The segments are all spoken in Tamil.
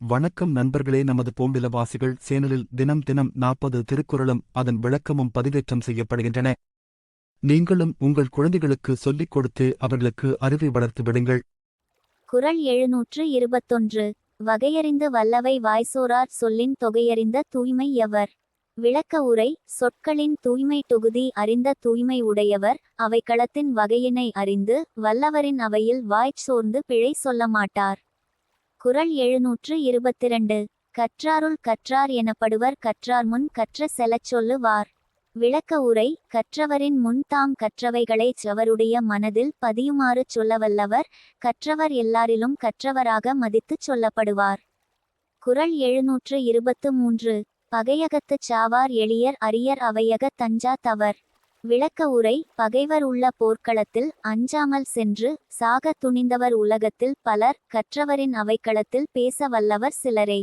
வணக்கம் நண்பர்களே நமது பூம்பிலவாசிகள் சேனலில் தினம் தினம் நாற்பது திருக்குறளும் அதன் விளக்கமும் பதிவேற்றம் செய்யப்படுகின்றன. நீங்களும் உங்கள் குழந்தைகளுக்கு சொல்லிக் கொடுத்து அவர்களுக்கு அறிவை வளர்த்து விடுங்கள். குறள் எழுநூற்று இருபத்தொன்று. வகையறிந்து வல்லவை வாய்சோரார் சொல்லின் தொகையறிந்த தூய்மை எவர்? விளக்க உரை சொற்களின் தூய்மை தொகுதி அறிந்த தூய்மை உடையவர் அவை களத்தின் வகையினை அறிந்து வல்லவரின் அவையில் வாய்ச் சோர்ந்து பிழை சொல்ல மாட்டார். குறள் எழுநூற்று இருபத்திரண்டு. கற்றாருள் கற்றார் எனப்படுவர் கற்றார் முன் கற்ற செலச் சொல்லுவார். விளக்க உரை கற்றவரின் முன் தாம் கற்றவைகளைச் அவருடைய மனதில் பதியுமாறு சொல்லவல்லவர் கற்றவர் எல்லாரிலும் கற்றவராக மதித்துச் சொல்லப்படுவார். குறள் எழுநூற்று இருபத்து மூன்று. பகையகத்துச் சாவார் எளியர் அரியர் அவையக தஞ்சா தவர். விளக்க உரை பகைவர் உள்ள போர்க்களத்தில் அஞ்சாமல் சென்று சாக துணிந்தவர் உலகத்தில் பலர் கற்றவரின் அவைக்களத்தில் பேச வல்லவர் சிலரே.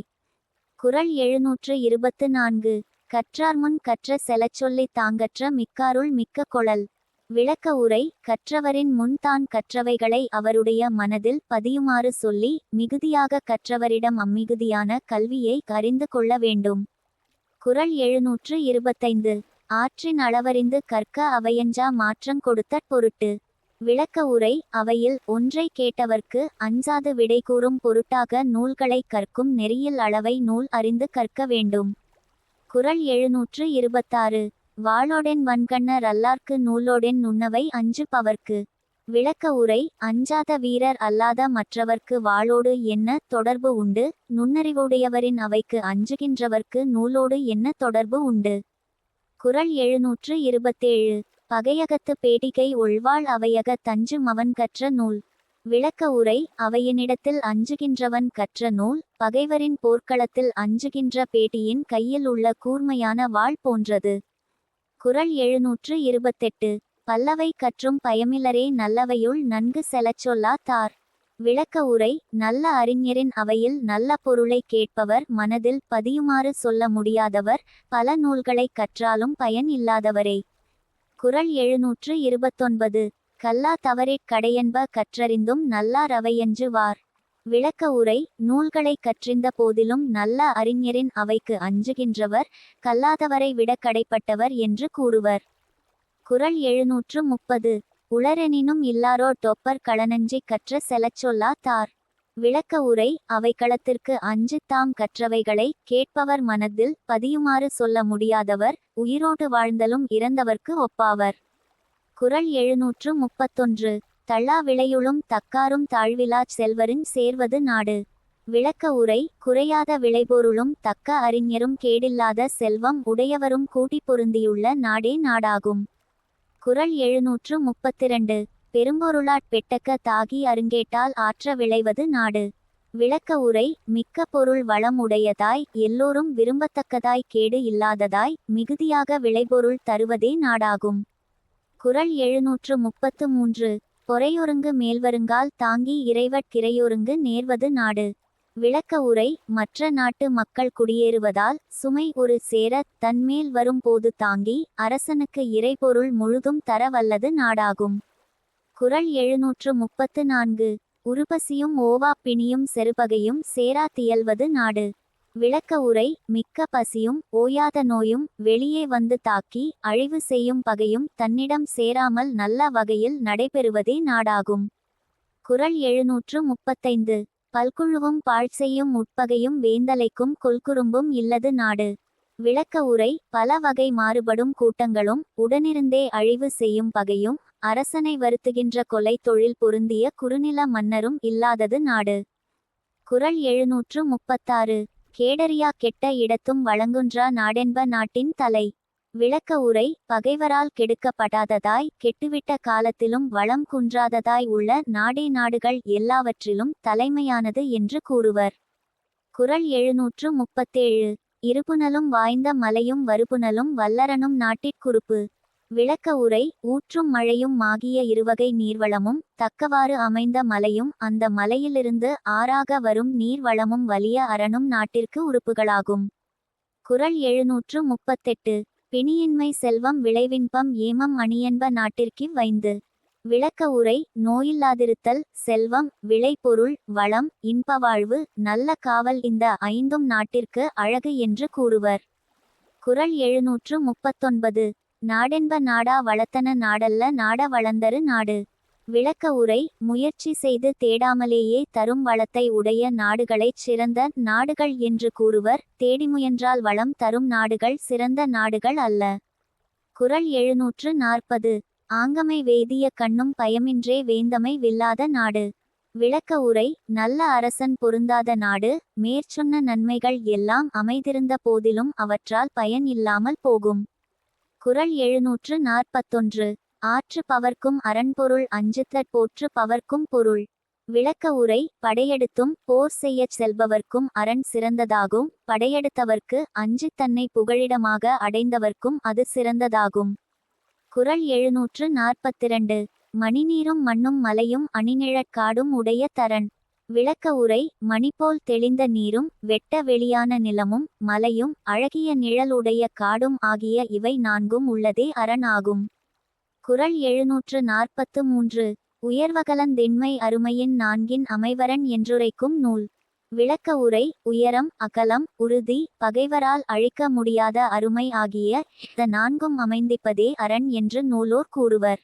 குறள் எழுநூற்று இருபத்து நான்கு. கற்றார் முன் கற்ற செலச்சொல்லி தாங்கற்ற மிக்காருள் மிக்க கொளல் விளக்க உரை கற்றவரின் முன் தான் கற்றவைகளை அவருடைய மனதில் பதியுமாறு சொல்லி மிகுதியாக கற்றவரிடம் அம்மிகுதியான கல்வியை அறிந்து கொள்ள வேண்டும். குறள் எழுநூற்று இருபத்தைந்து. ஆற்றின் அளவறிந்து கற்க அவையஞ்சா மாற்றங் கொடுத்தற் பொருட்டு. விளக்க உரை அவையில் ஒன்றை கேட்டவர்க்கு அஞ்சாது விடை கூறும் பொருட்டாக நூல்களை கற்கும் நெறியில் அளவை நூல் அறிந்து கற்க வேண்டும். குறள் எழுநூற்று இருபத்தாறு. வாளோடென் வன்கண்ணர் அல்லார்க்கு நூலோடென் நுண்ணவை அஞ்சு பவர்க்கு. விளக்க உரை அஞ்சாத வீரர் அல்லாத மற்றவர்க்கு வாளோடு என்ன தொடர்பு உண்டு? நுண்ணறிவுடையவரின் அவைக்கு அஞ்சுகின்றவர்க்கு நூலோடு என்ன தொடர்பு உண்டு? குறள் எழுநூற்று இருபத்தேழு. பகையகத்து பேடிகை உள்வாள் அவையக தஞ்சு மவன் கற்ற நூல். விளக்க உரை அவையினிடத்தில் அஞ்சுகின்றவன் கற்ற நூல். பகைவரின் போர்க்களத்தில் அஞ்சுகின்ற பேட்டியின் கையில் உள்ள கூர்மையான வாள் போன்றது. குறள் எழுநூற்று இருபத்தெட்டு. பல்லவை கற்றும் பயமிலரே நல்லவையுள் நன்கு செலச்சொல்லா தார் விளக்க உரை நல்ல அறிஞரின் அவையில் நல்ல பொருளை கேட்பவர் மனதில் பதியுமாறு சொல்ல முடியாதவர் பல நூல்களைக் கற்றாலும் பயன் இல்லாதவரே. குறள் எழுநூற்று இருபத்தொன்பது. கல்லா தவறிற் கடையென்ப கற்றறிந்தும் நல்லார் அவையென்று வார். விளக்க உரை நூல்களை கற்றிந்த போதிலும் நல்ல அறிஞரின் அவைக்கு அஞ்சுகின்றவர் கல்லாதவரை விட கடைப்பட்டவர் என்று கூறுவர். குரல் எழுநூற்று முப்பது. உளரெனினும் இல்லாரோர் தொப்பர் களனஞ்சி கற்ற செலச்சொல்லா தார். விளக்க உரை அவை களத்திற்கு அஞ்சு தாம் கற்றவைகளை கேட்பவர் மனதில் பதியுமாறு சொல்ல முடியாதவர் உயிரோடு வாழ்ந்தலும் இறந்தவர்க்கு ஒப்பாவர். குறள் எழுநூற்று முப்பத்தொன்று. தள்ளா விளையுளும் தக்காரும் தாழ்விலாச் செல்வரின் சேர்வது நாடு. விளக்க உரை குறையாத விளைபொருளும் தக்க அறிஞரும் கேடில்லாத செல்வம் உடையவரும் கூட்டி பொருந்தியுள்ள நாடே நாடாகும். குறள் எழுநூற்று முப்பத்திரண்டு. பெரும்பொருளாட் பெட்டக்க தாகி அருங்கேட்டால் ஆற்ற விளைவது நாடு. விளக்க உரை மிக்க பொருள் வளம் உடையதாய் எல்லோரும் விரும்பத்தக்கதாய் கேடு இல்லாததாய் மிகுதியாக விளைபொருள் தருவதே நாடாகும். குறள் எழுநூற்று முப்பத்து மூன்று. பொறையொருங்கு மேல்வருங்கால் தாங்கி இறைவற் கிரையொருங்கு நேர்வது நாடு. விளக்க உரை மற்ற நாட்டு மக்கள் குடியேறுவதால் சுமை ஒரு சேர தன்மேல் வரும் போது தாங்கி அரசனுக்கு இறைபொருள் முழுதும் தர வல்லது நாடாகும். குறள் எழுநூற்று முப்பத்து நான்கு. உருபசியும் ஓவா பிணியும் செருபகையும் சேரா தியல்வது நாடு. விளக்க உரை மிக்க பசியும் ஓயாத நோயும் வெளியே வந்து தாக்கி அழிவு செய்யும் பகையும் தன்னிடம் சேராமல் நல்ல வகையில் நடைபெறுவதே நாடாகும். குறள் எழுநூற்று முப்பத்தைந்து. பல்குழுவும் பாழ் செய்யும் உட்பகையும் வேந்தலைக்கும் கொல்குறும்பும் இல்லது நாடு. விளக்க உரை பல வகை மாறுபடும் கூட்டங்களும் உடனிருந்தே அழிவு செய்யும் பகையும் அரசனை வருத்துகின்ற கொலை தொழில் பொருந்திய குறுநில மன்னரும் இல்லாதது நாடு. குறள் எழுநூற்று முப்பத்தாறு. கேடரியா கெட்ட இடத்தும் வழங்குன்றா நாடென்ப நாட்டின் தலை. விளக்க உரை பகைவரால் கெடுக்கப்படாததாய் கெட்டுவிட்ட காலத்திலும் வளம் குன்றாததாய் உள்ள நாடே நாடுகள் எல்லாவற்றிலும் தலைமையானது என்று கூறுவர். குறள் எழுநூற்று முப்பத்தேழு. இருபுணலும் வாய்ந்த மலையும் வருபுனலும் வல்லரனும் நாட்டிற்குறுப்பு. விளக்க உரை ஊற்றும் மழையும் ஆகிய இருவகை நீர்வளமும் தக்கவாறு அமைந்த மலையும் அந்த மலையிலிருந்து ஆறாக வரும் நீர்வளமும் வலிய அரணும் நாட்டிற்கு உறுப்புகளாகும். குறள் எழுநூற்று முப்பத்தெட்டு. பிணியின்மை செல்வம் விளைவின்பம் ஏமம் அணியன்ப நாட்டிற்கு வைந்து. விளக்க உரை நோயில்லாதிருத்தல் செல்வம் விளைபொருள் வளம் இன்ப வாழ்வு நல்ல காவல் இந்த ஐந்தும் நாட்டிற்கு அழகு என்று கூறுவர். குறள் எழுநூற்று முப்பத்தொன்பது. நாடென்ப நாடா வளத்தன நாடல்ல நாட வளர்ந்தரு நாடு. விளக்க உரை முயற்சி செய்து தேடாமலேயே தரும் வளத்தை உடைய நாடுகளைச் சிறந்த நாடுகள் என்று கூறுவர். தேடி முயன்றால் வளம் தரும் நாடுகள் சிறந்த நாடுகள் அல்ல. குறள் எழுநூற்று நாற்பது. ஆங்கமை வேதிய கண்ணும் பயமின்றே வேந்தமை வில்லாத நாடு. விளக்க உரை நல்ல அரசன் பொருந்தாத நாடு. மேற்சொன்ன நன்மைகள் எல்லாம் அமைதிருந்த போதிலும் அவற்றால் பயன் இல்லாமல் போகும். குறள் எழுநூற்று நாற்பத்தொன்று. ஆற்று பவர்க்கும் அரண்பொருள் அஞ்சுத்தற் போற்று பவர்க்கும் பொருள். விளக்க உரை படையெடுத்தும் போர் செய்யச் செல்பவர்க்கும் அரண் சிறந்ததாகும். படையெடுத்தவர்க்கு அஞ்சு தன்னை புகழிடமாக அடைந்தவர்க்கும் அது சிறந்ததாகும். குறள் எழுநூற்று நாற்பத்திரண்டு. மணிநீரும் மண்ணும் மலையும் அணிநிழற்காடும் உடைய தரண். விளக்க உரை மணிபோல் தெளிந்த நீரும் வெட்ட வெளியான நிலமும் மலையும் அழகிய நிழலுடைய காடும் ஆகிய இவை நான்கும் உள்ளதே அரண் ஆகும். குறள் எழுநூற்று நாற்பத்து மூன்று உயர்வகலந்தெண்மை அருமையின் நான்கின் அமைவரன் என்றுரைக்கும் நூல். விளக்க உரை உயரம் அகலம் உறுதி பகைவரால் அழிக்க முடியாத அருமை ஆகிய இந்த நான்கும் அமைந்திப்பதே அரண் என்று நூலோர் கூறுவர்.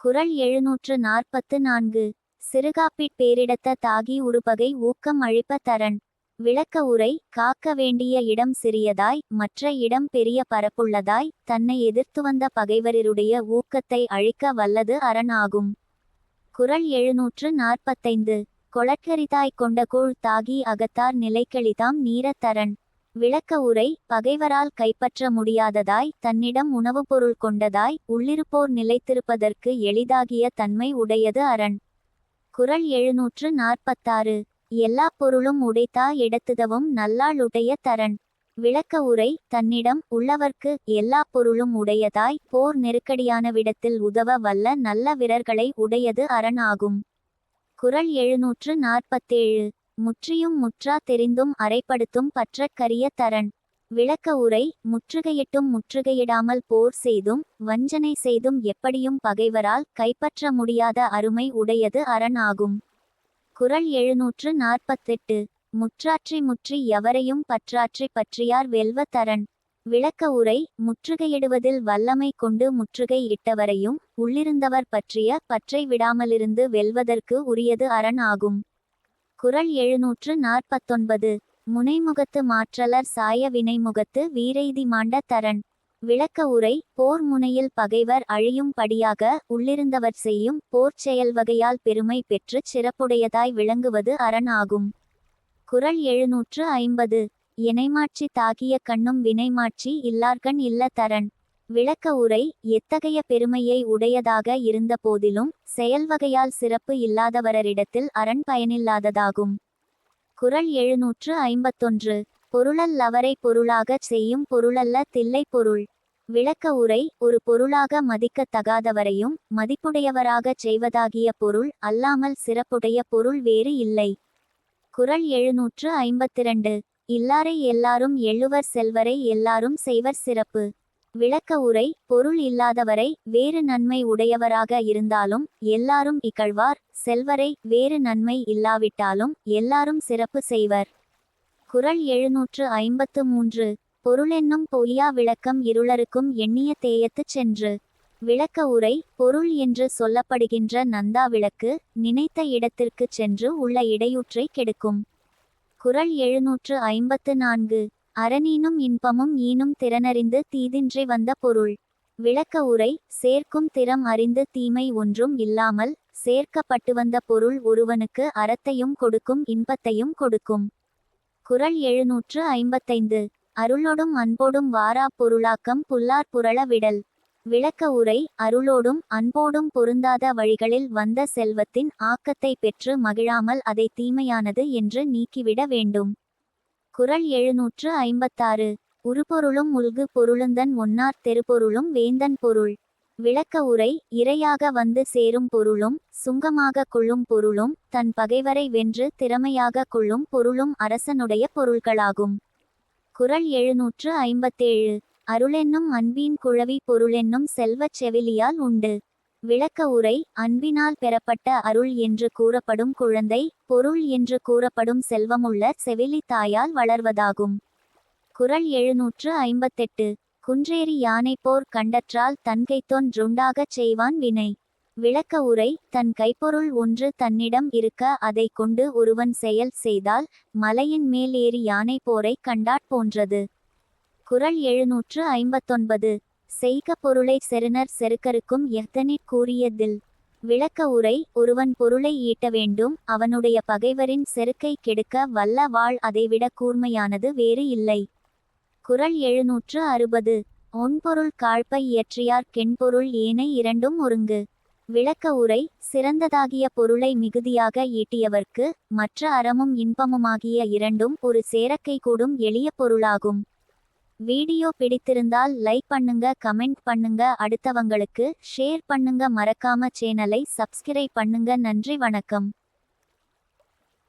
குறள் எழுநூற்று நாற்பத்து நான்கு சிறுகாப்பிற் பேரிடத்த தாகி உருபகை ஊக்கம் அழிப்ப தரன் விளக்க உரை காக்க வேண்டிய இடம் சிறியதாய் மற்ற இடம் பெரிய பரப்புள்ளதாய் தன்னை எதிர்த்து வந்த பகைவரிருடைய ஊக்கத்தை அழிக்க வல்லது அரண் ஆகும். குறள் எழுநூற்று நாற்பத்தைந்து. கொளற்கரிதாய் கொண்ட கூழ் தாகி அகத்தார் நிலைக்களிதாம் நீரத்தரன் விளக்க உரை பகைவரால் கைப்பற்ற முடியாததாய் தன்னிடம் உணவுப் பொருள் கொண்டதாய் உள்ளிருப்போர் நிலைத்திருப்பதற்கு எளிதாகிய தன்மை உடையது அரண். குறள் எழுநூற்று நாற்பத்தாறு. எல்லா பொருளும் உடைத்தா இடத்துதவும் நல்லாள் உடைய விளக்க உரை தன்னிடம் உள்ளவர்க்கு எல்லா பொருளும் உடையதாய் போர் நெருக்கடியான விடத்தில் உதவ வல்ல நல்ல வீரர்களை உடையது அரண் ஆகும் குறள் எழுநூற்று நாற்பத்தேழு. முற்றியும் முற்றா தெரிந்தும் அறைப்படுத்தும் பற்றற்கரிய தரன் விளக்க உரை முற்றுகையிட்டும் முற்றுகையிடாமல் போர் செய்தும் வஞ்சனை செய்தும் எப்படியும் பகைவரால் கைப்பற்ற முடியாத அருமை உடையது அரண் ஆகும் குறள் எழுநூற்று நாற்பத்தெட்டு. முற்றாற்றி முற்றி எவரையும் பற்றாற்றி பற்றியார் வெல்வ தரன் விளக்க உரை முற்றுகையிடுவதில் வல்லமை கொண்டு முற்றுகை இட்டவரையும் உள்ளிருந்தவர் பற்றிய பற்றை விடாமலிருந்து வெல்வதற்கு உரியது அரண் ஆகும். குறள் எழுநூற்று நாற்பத்தொன்பது. முனைமுகத்து மாற்றலர் சாய வினைமுகத்து வீரெய்தி மாண்ட தரன். விளக்க உரை போர் முனையில் பகைவர் அழியும்படியாக உள்ளிருந்தவர் செய்யும் போர் செயல் வகையால் பெருமை பெற்று சிறப்புடையதாய் விளங்குவது அரண் ஆகும் குறள் எழுநூற்று ஐம்பது. இணைமாட்சி தாகிய கண்ணும் வினைமாட்சி இல்லார்கண் இல்ல தரண். விளக்க உரை எத்தகைய பெருமையை உடையதாக இருந்த போதிலும் செயல் வகையால் சிறப்பு இல்லாதவரரிடத்தில் அரண் பயனில்லாததாகும். குறள் எழுநூற்று ஐம்பத்தொன்று. பொருளல்லவரை பொருளாகச் செய்யும் பொருளல்ல தில்லை பொருள். விளக்க உரை ஒரு பொருளாக மதிக்கத் தகாதவரையும் மதிப்புடையவராகச் செய்வதாகிய பொருள் அல்லாமல் சிறப்புடைய பொருள் வேறு இல்லை. குறள் எழுநூற்று ஐம்பத்திரண்டு. இல்லாரை எல்லாரும் எள்ளுவர் செல்வரை எல்லாரும் செய்வர் சிறப்பு. விளக்க உரை பொருள் இல்லாதவரை வேறு நன்மை உடையவராக இருந்தாலும் எல்லாரும் இகழ்வார் செல்வரை வேறு நன்மை இல்லாவிட்டாலும் எல்லாரும் சிறப்பு செய்வர். குறள் எழுநூற்று ஐம்பத்து மூன்று. பொருளென்னும் பொய்யா விளக்கம் இருளருக்கும் எண்ணிய தேயத்துச் சென்று. விளக்க உரை பொருள் என்று சொல்லப்படுகின்ற நந்தா விளக்கு நினைத்த இடத்திற்குச் சென்று உள்ள இடையூற்றை கெடுக்கும். குறள் எழுநூற்று ஐம்பத்து நான்கு. அரணீனும் இன்பமும் ஈனும் திறனறிந்து தீதின்றி வந்த பொருள். விளக்க உரை சேர்க்கும் திறம் அறிந்து தீமை ஒன்றும் இல்லாமல் சேர்க்கப்பட்டு வந்த பொருள் ஒருவனுக்கு அறத்தையும் கொடுக்கும் இன்பத்தையும் கொடுக்கும். குறள் எழுநூற்று ஐம்பத்தைந்து. அருளோடும் அன்போடும் வாரா பொருளாக்கம் புல்லார் புரள விடல். விளக்க உரை அருளோடும் அன்போடும் பொருந்தாத வழிகளில் வந்த செல்வத்தின் ஆக்கத்தை பெற்று மகிழாமல் அதை தீமையானது என்று நீக்கிவிட வேண்டும். குறள் எழுநூற்று ஐம்பத்தாறு. உருபொருளும் உல்கு பொருளுந்தன் ஒன்னார் தெருபொருளும் வேந்தன் பொருள். விளக்க உரை இரையாக வந்து சேரும் பொருளும் சுங்கமாக கொள்ளும் பொருளும் தன் பகைவரை வென்று திறமையாக கொள்ளும் பொருளும் அரசனுடைய பொருள்களாகும். குறள் எழுநூற்று ஐம்பத்தேழு. அருளென்னும் அன்பின் குழவி பொருளென்னும் செல்வச் செவிலியால் உண்டு. விளக்க உரை அன்பினால் பெறப்பட்ட அருள் என்று கூறப்படும் குழந்தை பொருள் என்று கூறப்படும் செல்வமுள்ள செவிலி தாயால் வளர்வதாகும். குறள் எழுநூற்று ஐம்பத்தெட்டு. குன்றேறி யானை போர் கண்டற்றால் தன்கைத்தொன்றுண்டாகச் செய்வான் வினை. விளக்க உரை தன் கைப்பொருள் ஒன்று தன்னிடம் இருக்க அதைக் கொண்டு ஒருவன் செயல் செய்தால் மலையின் மேல் ஏறி யானை போரை கண்டாற் போன்றது. குறள் எழுநூற்று ஐம்பத்தொன்பது. செய்க பொருளை செருணர் செருக்கருக்கும் எத்தனிற் கூறியதில். விளக்க உரை ஒருவன் பொருளை ஈட்ட வேண்டும் அவனுடைய பகைவரின் செருக்கை கெடுக்க வல்ல வாழ் அதைவிட கூர்மையானது வேறு இல்லை. குறள் எழுநூற்று அறுபது. ஒன்பொருள் காழ்ப்பை இயற்றியார் கெண்பொருள் ஏனை இரண்டும் ஒருங்கு. விளக்க உரை சிறந்ததாகிய பொருளை மிகுதியாக ஈட்டியவர்க்கு மற்ற அறமும் இன்பமுமாகிய இரண்டும் ஒரு சேரக்கை கூடும் எளிய பொருளாகும். வீடியோ பிடித்திருந்தால் லைக் பண்ணுங்க கமெண்ட் பண்ணுங்க அடுத்தவங்களுக்கு ஷேர் பண்ணுங்க மறக்காம சேனலை சப்ஸ்கிரைப் பண்ணுங்க நன்றி வணக்கம்.